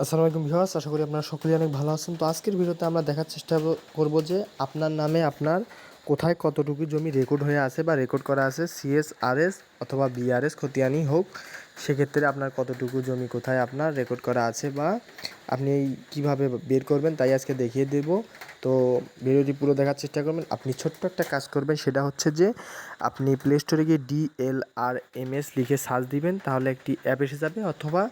আসসালামু আলাইকুম ভিউয়ার্স, আশা করি আপনারা সকলেই অনেক ভালো আছেন। তো আজকের ভিডিওতে আমরা দেখার চেষ্টা করব যে আপনার নামে আপনার কোথায় কতটুকু জমি রেকর্ড হয়ে আছে বা রেকর্ড করা আছে সিএসআরএস অথবা বিআরএস খতিয়ানি হোক। সেক্ষেত্রে আপনার কতটুকু জমি কোথায় আপনার রেকর্ড করা আছে বা আপনি কীভাবে বের করবেন তাই আজকে দেখিয়ে দেব। তো ভিডিওটি পুরো দেখার চেষ্টা করবেন। আপনি ছোট্ট একটা কাজ করবেন, সেটা হচ্ছে যে আপনি প্লে স্টোরে গিয়ে ডিএলআর এমএস লিখে সার্চ দিবেন, তাহলে একটি অ্যাপ এসে যাবে অথবা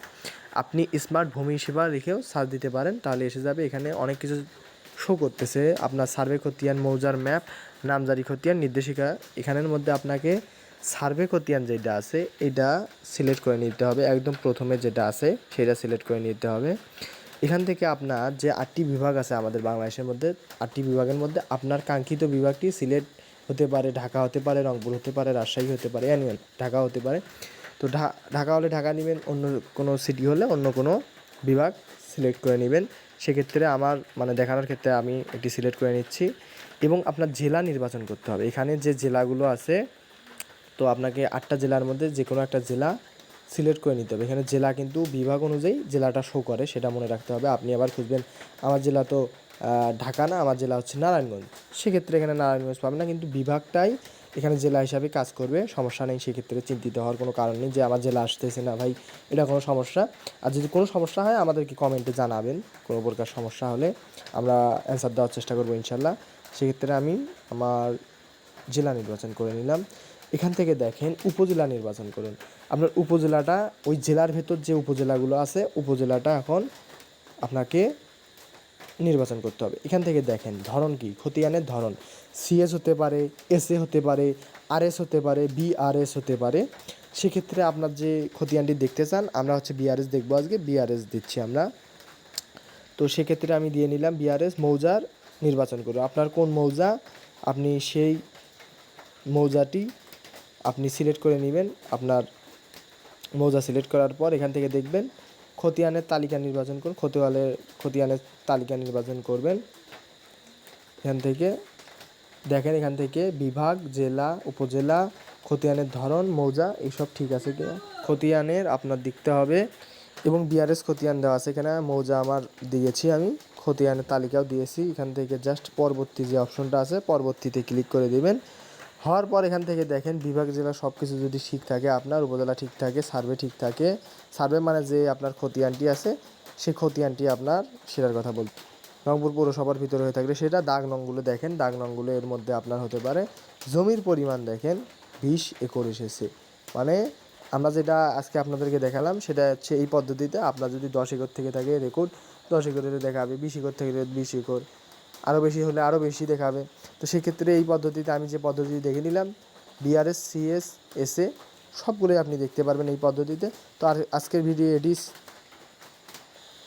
আপনি স্মার্ট ভূমি সেবা লিখেও সার্চ দিতে পারেন, তাহলে এসে যাবে। এখানে অনেক কিছু শো করতেছে। আপনার সার্ভে খতিয়ান, মৌজার ম্যাপ নামজারি খতিয়ান, নির্দেশিকা, এখানের মধ্যে আপনাকে সার্ভে খতিয়ান যেটা আছে, এটা সিলেক্ট করে নিতে হবে। একদম প্রথমে যেটা আছে, সেটা সিলেক্ট করে নিতে হবে। এখান থেকে আপনার যে আটটি বিভাগ আছে আমাদের বাংলাদেশের মধ্যে, আটটি বিভাগের মধ্যে আপনার কাঙ্ক্ষিত বিভাগটি সিলেট হতে পারে, ঢাকা হতে পারে, রংপুর হতে পারে, রাজশাহী হতে পারে অ্যানুয়াল ঢাকা হতে পারে। তো ঢাকা হলে ঢাকা নেবেন, অন্য কোনো সিটি হলে অন্য কোনো বিভাগ সিলেক্ট করে নেবেন। সেক্ষেত্রে আমার মানে দেখানোর ক্ষেত্রে আমি একটি সিলেক্ট করে নিচ্ছি। এবং আপনার জেলা নির্বাচন করতে হবে। এখানে যে জেলাগুলো আছে তো আপনাকে আটটা জেলার মধ্যে যে কোনো একটা জেলা সিলেক্ট করে নিতে হবে। এখানে জেলা কিন্তু বিভাগ অনুযায়ী জেলাটা শো করে, সেটা মনে রাখতে হবে। আপনি আবার খুঁজবেন, আমার জেলা তো ঢাকা না, আমার জেলা হচ্ছে নারায়ণগঞ্জ। সেক্ষেত্রে এখানে নারায়ণগঞ্জ পাবেন না, কিন্তু বিভাগটাই এখানে জেলা হিসাবে কাজ করবে। সমস্যা নেই, সেক্ষেত্রে চিন্তিত হওয়ার কোনো কারণ নেই যে আমার জেলা আসতেছে না, ভাই, এটা কোনো সমস্যা। আর যদি কোনো সমস্যা হয়, আমাদেরকে কমেন্টে জানাবেন। কোনো প্রকার সমস্যা হলে আমরা অ্যান্সার দেওয়ার চেষ্টা করব ইনশাল্লাহ। সেক্ষেত্রে আমি আমার জেলা নির্বাচন করে নিলাম। এখান থেকে দেখেন উপজেলা নির্বাচন করুন। আপনার উপজেলাটা, ওই জেলার ভেতর যে উপজেলাগুলো আছে, উপজেলাটা এখন আপনাকে নির্বাচন করতে হবে। এখান থেকে দেখেন ধরন কি? খতিয়ানের ধরন। সিএস হতে পারে, এসএ হতে পারে, আরএস হতে পারে, বিআরএস হতে পারে। সেক্ষেত্রে আপনার যে খতিয়ানটি দেখতে চান, আমরা হচ্ছে বিআরএস দেখব আজকে, বিআরএস দিচ্ছি আমরা। তো সেক্ষেত্রে আমি দিয়ে নিলাম বিআরএস মৌজার নির্বাচন করব আপনার কোন মৌজা? আপনি সেই মৌজাটি আপনি সিলেক্ট করে নেবেন আপনার মৌজা সিলেক্ট করার পর এখান থেকে দেখবেন খতিয়ানের তালিকা নির্বাচন করুন, খতিয়ানের খতিয়ানের তালিকা নির্বাচন করবেন। এখান থেকে দেখেন, এখান থেকে বিভাগ, জেলা, উপজেলা, খতিয়ানের ধরন, মৌজা, এইসব ঠিক আছে কিনা খতিয়ানের আপনার দেখতে হবে এবং বিআরএস খতিয়ান দেওয়া আছে এখানে। মৌজা আমার দিয়েছি আমি, খতিয়ানের তালিকাও দিয়েছি। এখান থেকে জাস্ট পরবর্তী যে অপশনটা আছে, পরবর্তীতে ক্লিক করে দিবেন। হওয়ার পর এখান থেকে দেখেন বিভাগ, জেলা সব কিছু যদি ঠিক থাকে, আপনার উপজেলা ঠিক থাকে, সার্ভে ঠিক থাকে, সার্ভে মানে যে আপনার খতিয়ানটি আছে, সেই খতিয়ানটি আপনার সেটার কথা বল রংপুর পৌরসভার ভিতরে হয়ে থাকলে সেটা দাগ নংগুলো দেখেন, দাগ নংগুলো এর মধ্যে আপনার হতে পারে। জমির পরিমাণ দেখেন, বিশ একর এসেছে। মানে আমরা যেটা আজকে আপনাদেরকে দেখালাম, সেটা হচ্ছে এই পদ্ধতিতে আপনার যদি দশ একর থেকে থাকে রেকর্ড দশ একরের দেখাবে, বিশ একর থেকে বিশ একর। আরও বেশি হলে আরও বেশি দেখাবে। তো সেক্ষেত্রে এই পদ্ধতিতে আমি যে পদ্ধতি দেখে নিলাম বিআরএস সিএস এসএ সবগুলোই আপনি দেখতে পারবেন এই পদ্ধতিতে। তো আর আজকের ভিডিও এটি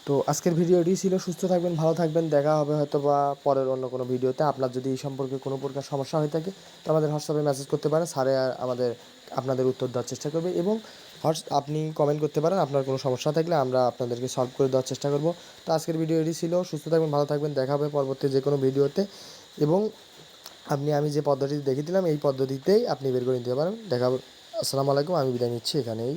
তো আজকের ভিডিও এটি ছিল, সুস্থ থাকবেন, ভালো থাকবেন, দেখা হবে হয়তো বা পরের অন্য কোনো ভিডিওতে। আপনার যদি এই সম্পর্কে কোনো প্রকার সমস্যা হয়ে থাকে, তো আমাদের হোয়াটসঅ্যাপে মেসেজ করতে পারেন স্যারে আমাদের, আপনাদের উত্তর দেওয়ার চেষ্টা করবে এবং হোয়াটস, আপনি কমেন্ট করতে পারেন, আপনার কোনো সমস্যা থাকলে আমরা আপনাদেরকে সলভ করে দেওয়ার চেষ্টা করব। তো আজকের ভিডিও এটি ছিল, সুস্থ থাকবেন, ভালো থাকবেন, দেখা হবে পরবর্তী যে কোনো ভিডিওতে এবং আপনি, আমি যে পদ্ধতি দেখে দিলাম, এই পদ্ধতিতেই আপনি বের করে নিতে পারেন। দেখা আসসালামু আলাইকুম, আমি বিদায় নিচ্ছি এখানেই।